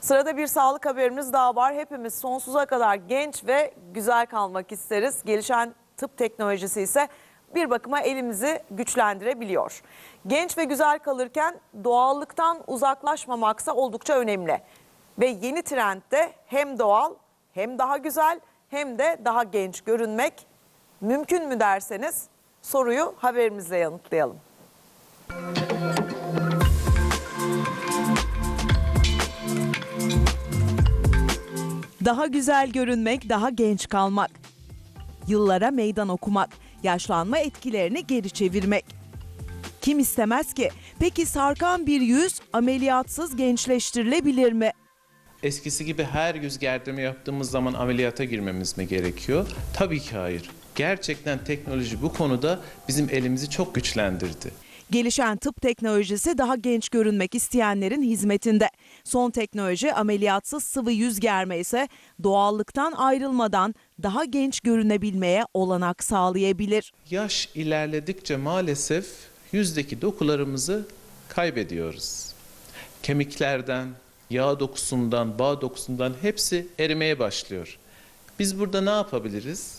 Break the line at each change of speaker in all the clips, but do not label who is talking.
Sırada bir sağlık haberimiz daha var. Hepimiz sonsuza kadar genç ve güzel kalmak isteriz. Gelişen tıp teknolojisi ise bir bakıma elimizi güçlendirebiliyor. Genç ve güzel kalırken doğallıktan uzaklaşmamaksa oldukça önemli. Ve yeni trendde hem doğal hem daha güzel hem de daha genç görünmek mümkün mü derseniz soruyu haberimizle yanıtlayalım.
Daha güzel görünmek, daha genç kalmak. Yıllara meydan okumak, yaşlanma etkilerini geri çevirmek. Kim istemez ki? Peki sarkan bir yüz ameliyatsız gençleştirilebilir mi?
Eskisi gibi her yüz gerdeme yaptığımız zaman ameliyata girmemiz mi gerekiyor? Tabii ki hayır. Gerçekten teknoloji bu konuda bizim elimizi çok güçlendirdi.
Gelişen tıp teknolojisi daha genç görünmek isteyenlerin hizmetinde. Son teknoloji ameliyatsız sıvı yüz germe ise doğallıktan ayrılmadan daha genç görünebilmeye olanak sağlayabilir.
Yaş ilerledikçe maalesef yüzdeki dokularımızı kaybediyoruz. Kemiklerden, yağ dokusundan, bağ dokusundan hepsi erimeye başlıyor. Biz burada ne yapabiliriz?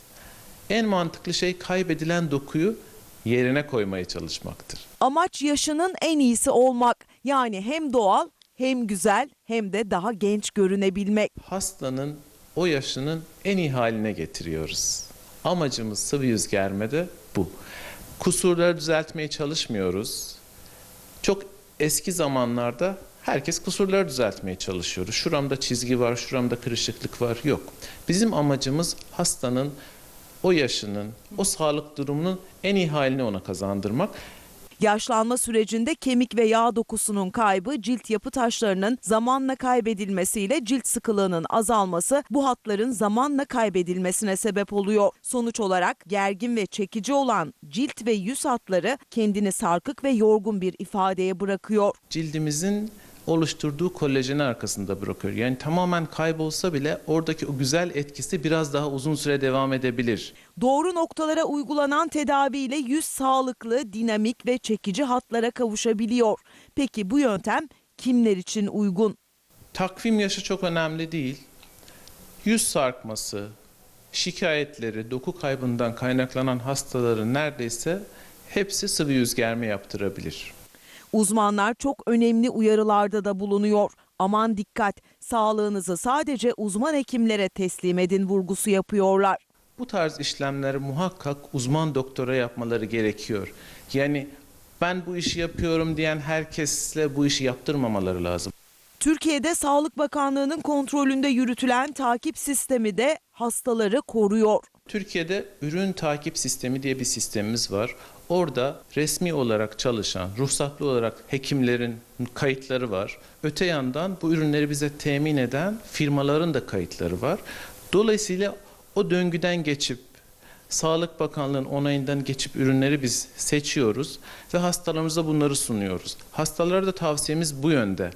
En mantıklı şey kaybedilen dokuyu yerine koymaya çalışmaktır.
Amaç yaşının en iyisi olmak. Yani hem doğal hem güzel hem de daha genç görünebilmek.
hastanın o yaşının en iyi haline getiriyoruz. Amacımız sıvı yüz germede bu. Kusurları düzeltmeye çalışmıyoruz. Çok eski zamanlarda herkes kusurları düzeltmeye çalışıyordu. Şuramda çizgi var, şuramda kırışıklık var. Yok. Bizim amacımız hastanın o yaşının, o sağlık durumunun en iyi halini ona kazandırmak.
Yaşlanma sürecinde kemik ve yağ dokusunun kaybı, cilt yapı taşlarının zamanla kaybedilmesiyle cilt sıkılığının azalması bu hatların zamanla kaybedilmesine sebep oluyor. Sonuç olarak gergin ve çekici olan cilt ve yüz hatları kendini sarkık ve yorgun bir ifadeye bırakıyor.
Cildimizin oluşturduğu kolajeni arkasında bırakıyor. Yani tamamen kaybolsa bile oradaki o güzel etkisi biraz daha uzun süre devam edebilir.
Doğru noktalara uygulanan tedaviyle yüz sağlıklı, dinamik ve çekici hatlara kavuşabiliyor. Peki bu yöntem kimler için uygun?
Takvim yaşı çok önemli değil. Yüz sarkması, şikayetleri, doku kaybından kaynaklanan hastaların neredeyse hepsi sıvı yüz germe yaptırabilir.
Uzmanlar çok önemli uyarılarda da bulunuyor. Aman dikkat, sağlığınızı sadece uzman hekimlere teslim edin vurgusu yapıyorlar.
Bu tarz işlemleri muhakkak uzman doktora yapmaları gerekiyor. Yani ben bu işi yapıyorum diyen herkesle bu işi yaptırmamaları lazım.
Türkiye'de Sağlık Bakanlığı'nın kontrolünde yürütülen takip sistemi de hastaları koruyor.
Türkiye'de ürün takip sistemi diye bir sistemimiz var. Orada resmi olarak çalışan, ruhsatlı olarak hekimlerin kayıtları var. Öte yandan bu ürünleri bize temin eden firmaların da kayıtları var. Dolayısıyla o döngüden geçip Sağlık Bakanlığı'nın onayından geçip ürünleri biz seçiyoruz ve hastalarımıza bunları sunuyoruz. Hastalara da tavsiyemiz bu yönde.